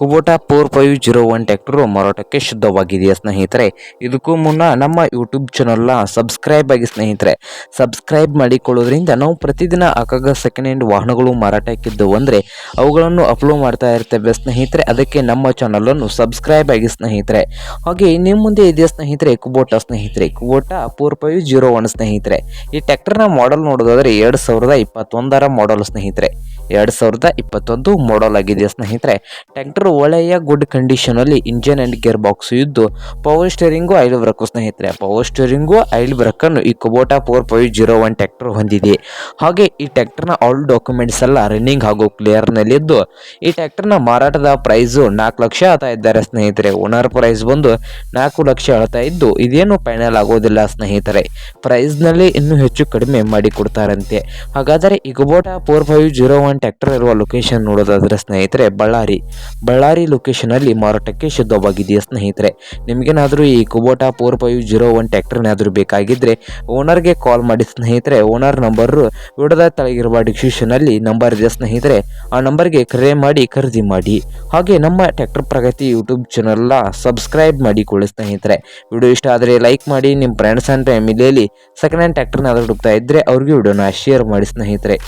Kubota four five zero one tractor ಮಾರಾಟಕ್ಕೆ ಶುದ್ಧವಾಗಿದೆಯಾ ಸ್ನೇಹಿತರೆ? ಇದಕ್ಕೂ ಮುನ್ನ ನಮ್ಮ ಯೂಟ್ಯೂಬ್ ಚಾನಲ್ನ ಸಬ್ಸ್ಕ್ರೈಬ್ ಆಗಿ ಸ್ನೇಹಿತರೆ. ಸಬ್ಸ್ಕ್ರೈಬ್ ಮಾಡಿಕೊಳ್ಳೋದ್ರಿಂದ ನಾವು ಪ್ರತಿದಿನ ಆಗಾಗ ಸೆಕೆಂಡ್ ಹ್ಯಾಂಡ್ ವಾಹನಗಳು ಮಾರಾಟಕ್ಕಿದ್ದವು ಅಂದರೆ ಅವುಗಳನ್ನು ಅಪ್ಲೋಡ್ ಮಾಡ್ತಾ ಇರ್ತೇವೆ ಸ್ನೇಹಿತರೆ. ಅದಕ್ಕೆ ನಮ್ಮ ಚಾನಲನ್ನು ಸಬ್ಸ್ಕ್ರೈಬ್ ಆಗಿ ಸ್ನೇಹಿತರೆ. ಹಾಗೆ ನಿಮ್ಮ ಮುಂದೆ ಇದೆಯಾ ಸ್ನೇಹಿತರೆ ಕುಬೋಟಾ ಸ್ನೇಹಿತರೆ? Kubota four five zero one ಸ್ನೇಹಿತರೆ. ಈ ಟ್ಯಾಕ್ಟರ್ನ ಮಾಡೆಲ್ ನೋಡೋದಾದರೆ ಎರಡು ಸಾವಿರದ ಇಪ್ಪತ್ತೊಂದರ ಮಾಡೆಲ್ ಸ್ನೇಹಿತರೆ. ಎರಡು ಸಾವಿರದ ಇಪ್ಪತ್ತೊಂದು ಮಾಡಲ್ ಆಗಿದೆ. ಸ್ನೇಹಿತರೆ ಟ್ರ್ಯಾಕ್ಟರ್ ಒಳ್ಳೆಯ ಗುಡ್ ಕಂಡೀಷನಲ್ಲಿ ಇಂಜಿನ್ ಆ್ಯಂಡ್ ಗೇರ್ ಬಾಕ್ಸ್ ಇದ್ದು ಪವರ್ ಸ್ಟೇರಿಂಗು ಐಲ್ ಬ್ರಕ್ಕು ಸ್ನೇಹಿತರೆ. ಪವರ್ ಸ್ಟೇರಿಂಗು ಐಲ್ ಬ್ರಕ್ಕನ್ನು ಈ Kubota four five zero one tractor ಹೊಂದಿದೆ. ಹಾಗೆ ಈ ಟ್ರ್ಯಾಕ್ಟರ್ನ ಆಲ್ ಡಾಕ್ಯುಮೆಂಟ್ಸ್ ಎಲ್ಲ ರನ್ನಿಂಗ್ ಹಾಗೂ ಕ್ಲಿಯರ್ನಲ್ಲಿದ್ದು ಈ ಟ್ರ್ಯಾಕ್ಟರ್ನ ಮಾರಾಟದ ಪ್ರೈಸು ನಾಲ್ಕು ಲಕ್ಷ ಹೇಳ್ತಾ ಇದ್ದಾರೆ ಸ್ನೇಹಿತರೆ. ಓನರ್ ಪ್ರೈಸ್ ಬಂದು ನಾಲ್ಕು ಲಕ್ಷ ಆಳ್ತಾ ಇದ್ದು, ಇದೇನು ಫೈನಲ್ ಆಗೋದಿಲ್ಲ ಸ್ನೇಹಿತರೆ. ಪ್ರೈಸ್ನಲ್ಲಿ ಇನ್ನೂ ಹೆಚ್ಚು ಕಡಿಮೆ ಮಾಡಿ ಕೊಡ್ತಾರಂತೆ ಹಾಗಾದರೆ ಈ Kubota four five zero one tractor ಇರುವ ಲೊಕೇಶನ್ ನೋಡೋದಾದರೆ ಸ್ನೇಹಿತರೆ, ಬಳ್ಳಾರಿ. ಬಳ್ಳಾರಿ ಲೊಕೇಶನಲ್ಲಿ ಮಾರಾಟಕ್ಕೆ ಶುದ್ಧವಾಗಿದೆಯಾ ಸ್ನೇಹಿತರೆ? ನಿಮಗೇನಾದರೂ ಈ Kubota four five zero one ಟ್ಯಾಕ್ಟರ್ನಾದರೂ ಬೇಕಾಗಿದ್ದರೆ ಓನರ್ಗೆ ಕಾಲ್ ಮಾಡಿ ಸ್ನೇಹಿತರೆ ಓನರ್ ನಂಬರು ವಿಡದ ತಳಗಿರುವ ಡಿಸ್ಕ್ರಿಪ್ಷನಲ್ಲಿ ನಂಬರ್ ಇದೆ ಸ್ನೇಹಿತರೆ. ಆ ನಂಬರ್ಗೆ ಕರೆ ಮಾಡಿ ಖರೀದಿ ಮಾಡಿ. ಹಾಗೆ ನಮ್ಮ ಟ್ಯಾಕ್ಟರ್ ಪ್ರಗತಿ ಯೂಟ್ಯೂಬ್ ಚಾನಲ್ನ ಸಬ್ಸ್ಕ್ರೈಬ್ ಮಾಡಿಕೊಳ್ಳಿ ಸ್ನೇಹಿತರೆ. ವಿಡಿಯೋ ಇಷ್ಟ ಆದರೆ ಲೈಕ್ ಮಾಡಿ ನಿಮ್ಮ ಫ್ರೆಂಡ್ಸ್ ಆ್ಯಂಡ್ ಫ್ಯಾಮಿಲಿಯಲ್ಲಿ ಸೆಕೆಂಡ್ ಹ್ಯಾಂಡ್ ಟ್ಯಾಕ್ಟರ್ನಾದರೂ ಹುಡುಕ್ತಾ ಇದ್ದರೆ ಅವ್ರಿಗೆ ವಿಡಿಯೋನ ಶೇರ್ ಮಾಡಿ ಸ್ನೇಹಿತರೆ.